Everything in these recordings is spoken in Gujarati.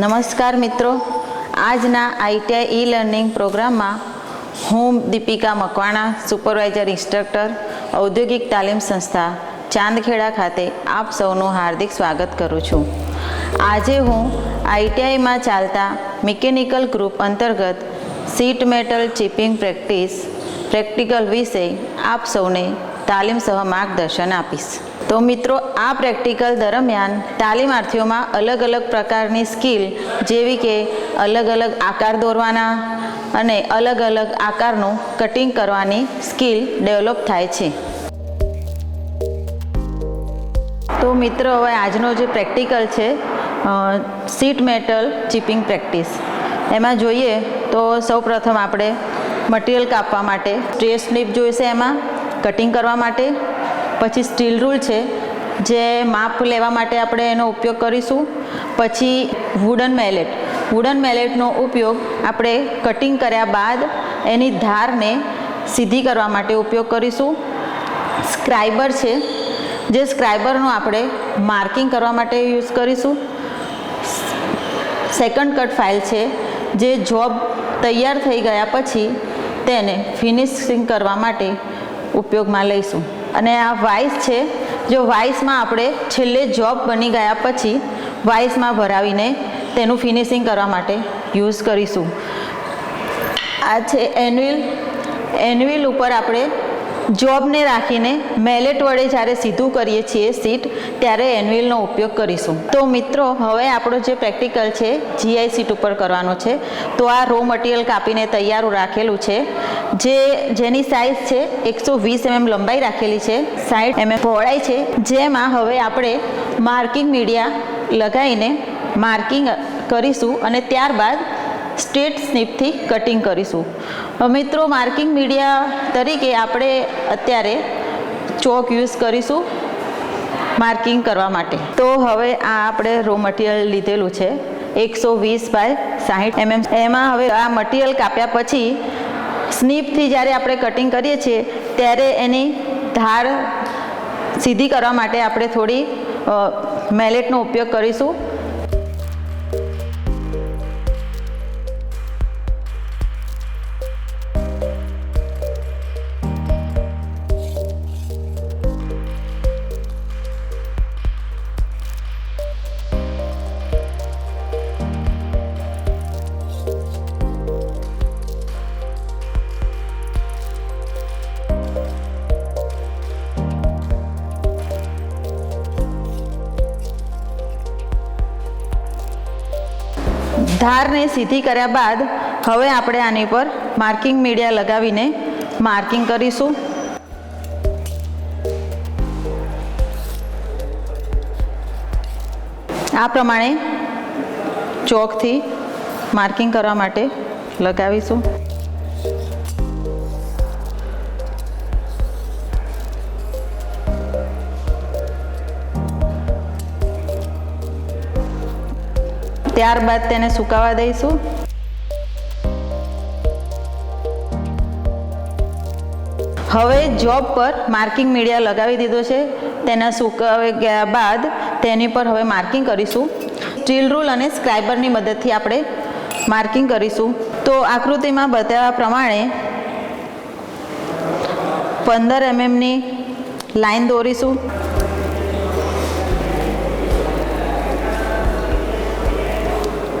નમસ્કાર મિત્રો. આજના આઈટીઆઈ ઈ લર્નિંગ પ્રોગ્રામમાં હું દીપિકા મકવાણા, સુપરવાઇઝર ઇન્સ્ટ્રક્ટર, ઔદ્યોગિક તાલીમ સંસ્થા, ચાંદખેડા ખાતે આપ સૌનું હાર્દિક સ્વાગત કરું છું. આજે હું આઈટીઆઈમાં ચાલતા મિકેનિકલ ગ્રુપ અંતર્ગત sheet metal chipping practice, practical વિશે આપ સૌને તાલીમ સહ માર્ગદર્શન આપીશ. તો મિત્રો, આ પ્રેક્ટિકલ દરમિયાન તાલીમાર્થીઓમાં અલગ અલગ પ્રકારની સ્કિલ જેવી કે અલગ અલગ આકાર દોરવાના અને અલગ અલગ આકારનું કટિંગ કરવાની સ્કિલ ડેવલપ થાય છે. તો મિત્રો, હવે આજનો જે પ્રેક્ટિકલ છે સીટ મેટલ ચીપિંગ પ્રેક્ટિસ. એમાં જોઈએ તો સૌપ્રથમ આપણે મટીરિયલ કાપવા માટે સ્ટ્રેસ સ્લીપ જોઈશે એમાં. કટિંગ કરવા માટે. પછી સ્ટીલ રૂલ છે, જે માપ લેવા માટે આપણે એનો ઉપયોગ કરીશું. પછી વુડન મેલેટ વુડન મેલેટનો ઉપયોગ આપણે કટિંગ કર્યા બાદ એની ધારને સીધી કરવા માટે ઉપયોગ કરીશું. સ્ક્રાઈબર છે, જે સ્ક્રાઈબરનો આપણે માર્કિંગ કરવા માટે યુઝ કરીશું. સેકન્ડ કટ ફાઇલ છે, જે જોબ તૈયાર થઈ ગયા પછી તેને ફિનિશિંગ કરવા માટે ઉપયોગમાં લઈશું. અને આ વાઇસ છે, જો વાઇસમાં આપણે છેલ્લે જોબ બની ગયા પછી વાઇસમાં ભરાવીને તેનું ફિનિશિંગ કરવા માટે યુઝ કરીશું. આ છે એન્યુઅલ એન્યુઅલ ઉપર આપણે જોબને રાખીને મેલેટ વડે જ્યારે સીધું કરીએ છીએ સીટ ત્યારે એન્યુઅલનો ઉપયોગ કરીશું. તો મિત્રો, હવે આપણો જે પ્રેક્ટિકલ છે જીઆઈ સીટ ઉપર કરવાનો છે. તો આ રો મટીરિયલ કાપીને તૈયાર રાખેલું છે. જે જેની સાઇઝ છે, એકસો વીસ એમએમ લંબાઈ રાખેલી છે સાઠ એમએમ પહોળાઈ છે, જેમાં હવે આપણે માર્કિંગ મીડિયા લગાવીને માર્કિંગ કરીશું અને ત્યારબાદ સ્ટેટ સ્નીપથી કટિંગ કરીશું. મિત્રો માર્કિંગ મીડિયા તરીકે આપણે અત્યારે ચોક યુઝ કરીશું માર્કિંગ કરવા માટે. તો હવે આ આપણે રો મટીરિયલ લીધેલું છે, એકસો વીસ બાય સાહીઠ એમએમ એમાં હવે આ મટીરિયલ કાપ્યા પછી સ્નીપથી જ્યારે આપણે કટિંગ કરીએ છીએ, ત્યારે એની ધાર સીધી કરવા માટે આપણે થોડી મેલેટનો ઉપયોગ કરીશું. ધારને સીધી કર્યા બાદ હવે આપણે આની પર માર્કિંગ મીડિયા લગાવીને માર્કિંગ કરીશું. આ પ્રમાણે ચોકથી માર્કિંગ કરવા માટે લગાવીશું. ત્યારબાદ તેને સુકાવા દઈશું. હવે જોબ પર માર્કિંગ મીડિયા લગાવી દીધો છે. તેના સુકાવી ગયા બાદ તેની પર હવે માર્કિંગ કરીશું. સ્ટીલ રૂલ અને સ્ક્રાઇબરની મદદથી આપણે માર્કિંગ કરીશું. તો આકૃતિમાં બતાવ્યા પ્રમાણે પંદર એમએમની લાઈન દોરીશું.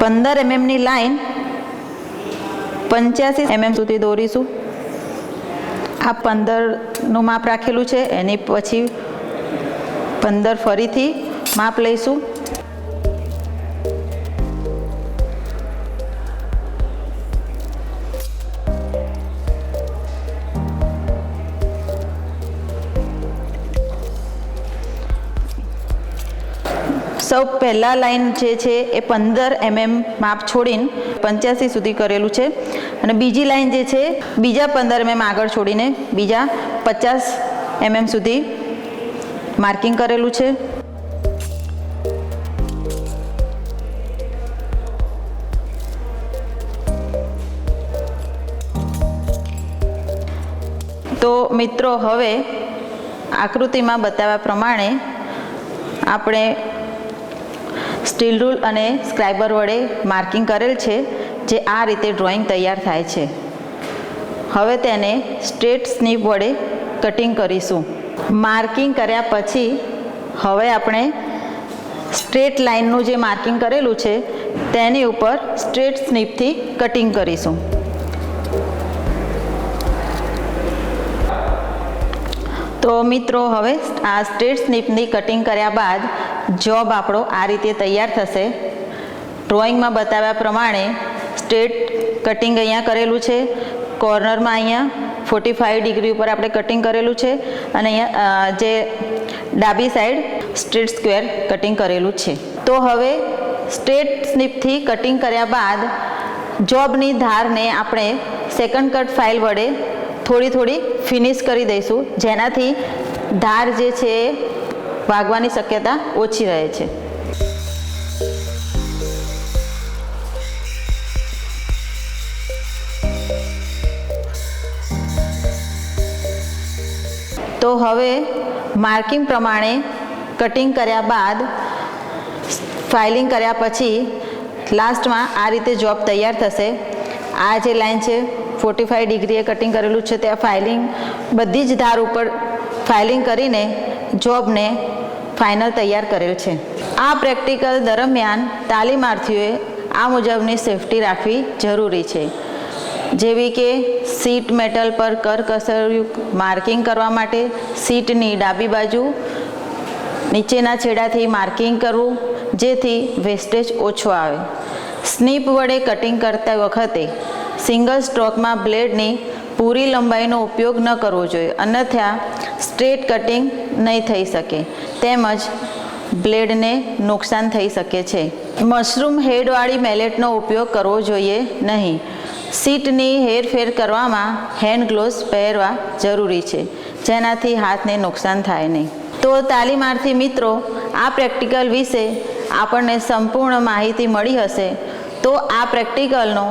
પંદર એમએમની લાઈન પંચ્યાસી એમએમ સુધી દોરીશું. આ પંદરનું માપ રાખેલું છે. એની પછી પંદર ફરીથી માપ લઈશું. સૌ પહેલાં લાઈન જે છે એ પંદર એમએમ માપ છોડીને પંચ્યાસી સુધી કરેલું છે. અને બીજી લાઇન જે છે, બીજા પંદર એમએમ આગળ છોડીને બીજા પચાસ એમએમ સુધી માર્કિંગ કરેલું છે. તો મિત્રો, હવે આકૃતિમાં બતાવ્યા પ્રમાણે આપણે સ્ટીલ રૂલ અને સ્ક્રાઇબર વડે માર્કિંગ કરેલ છે, જે આ રીતે ડ્રોઈંગ તૈયાર થાય છે. હવે તેને સ્ટ્રેટ સ્નીપ વડે કટિંગ કરીશું. માર્કિંગ કર્યા પછી હવે આપણે સ્ટ્રેટ લાઇનનું જે માર્કિંગ કરેલું છે, તેની ઉપર સ્ટ્રેટ સ્નીપથી કટિંગ કરીશું. તો મિત્રો, હવે આ સ્ટ્રેટ સ્નીપની કટિંગ કર્યા બાદ જોબ આપણો આ રીતે તૈયાર થશે. ડ્રોઈંગમાં બતાવ્યા પ્રમાણે સ્ટ્રેટ કટિંગ અહીંયા કરેલું છે. કોર્નરમાં અહીંયા ફોર્ટી ફાઇવ ડિગ્રી ઉપર આપણે કટિંગ કરેલું છે. અને અહીંયા જે ડાબી સાઈડ સ્ટ્રેટ સ્ક્વેર કટિંગ કરેલું છે. તો હવે સ્ટ્રેટ સ્નીપથી કટિંગ કર્યા બાદ જોબની ધારને આપણે સેકન્ડ કટ ફાઇલ વડે થોડી થોડી ફિનિશ કરી દઈશું. જેનાથી ધાર જે છે વાગવાની શક્યતા ઓછી રહે છે. તો હવે માર્કિંગ પ્રમાણે કટિંગ કર્યા બાદ ફાઇલિંગ કર્યા પછી લાસ્ટમાં આ રીતે જોબ તૈયાર થશે. આ જે લાઈન છે ફોર્ટી ફાઇવ ડિગ્રીએ કટિંગ કરેલું છે, ત્યાં ફાઇલિંગ બધી જ ધાર ઉપર ફાઇલિંગ કરીને જોબને ફાઇનલ તૈયાર કરેલ છે. આ પ્રેક્ટિકલ દરમિયાન તાલીમાર્થીઓએ આ મુજબની સેફટી રાખવી જરૂરી છે. જેવી કે સીટ મેટલ પર કરકસરયુક્ત માર્કિંગ કરવા માટે સીટની ડાબી બાજુ નીચેના છેડાથી માર્કિંગ કરવું, જેથી વેસ્ટેજ ઓછો આવે. સ્નીપ વડે કટિંગ કરતા વખતે સિંગલ સ્ટ્રોકમાં બ્લેડની પૂરી લંબાઈનો ઉપયોગ ન કરવો જોઈએ. અન્યથા સ્ટ્રેટ કટિંગ નહીં થઈ શકે. તેમજ બ્લેડને નુકસાન થઈ શકે છે. મશરૂમ હેડવાળી મેલેટનો ઉપયોગ કરવો જોઈએ નહીં. સીટની હેરફેર કરવામાં હેન્ડ ગ્લોવ્સ પહેરવા જરૂરી છે, જેનાથી હાથને નુકસાન થાય નહીં. તો તાલીમાર્થી મિત્રો, આ પ્રેક્ટિકલ વિશે આપણને સંપૂર્ણ માહિતી મળી હશે. તો આ પ્રેક્ટિકલનો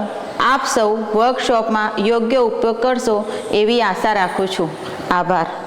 આપ સૌ વર્કશોપમાં યોગ્ય ઉપયોગ કરશો એવી આશા રાખું છું. આભાર.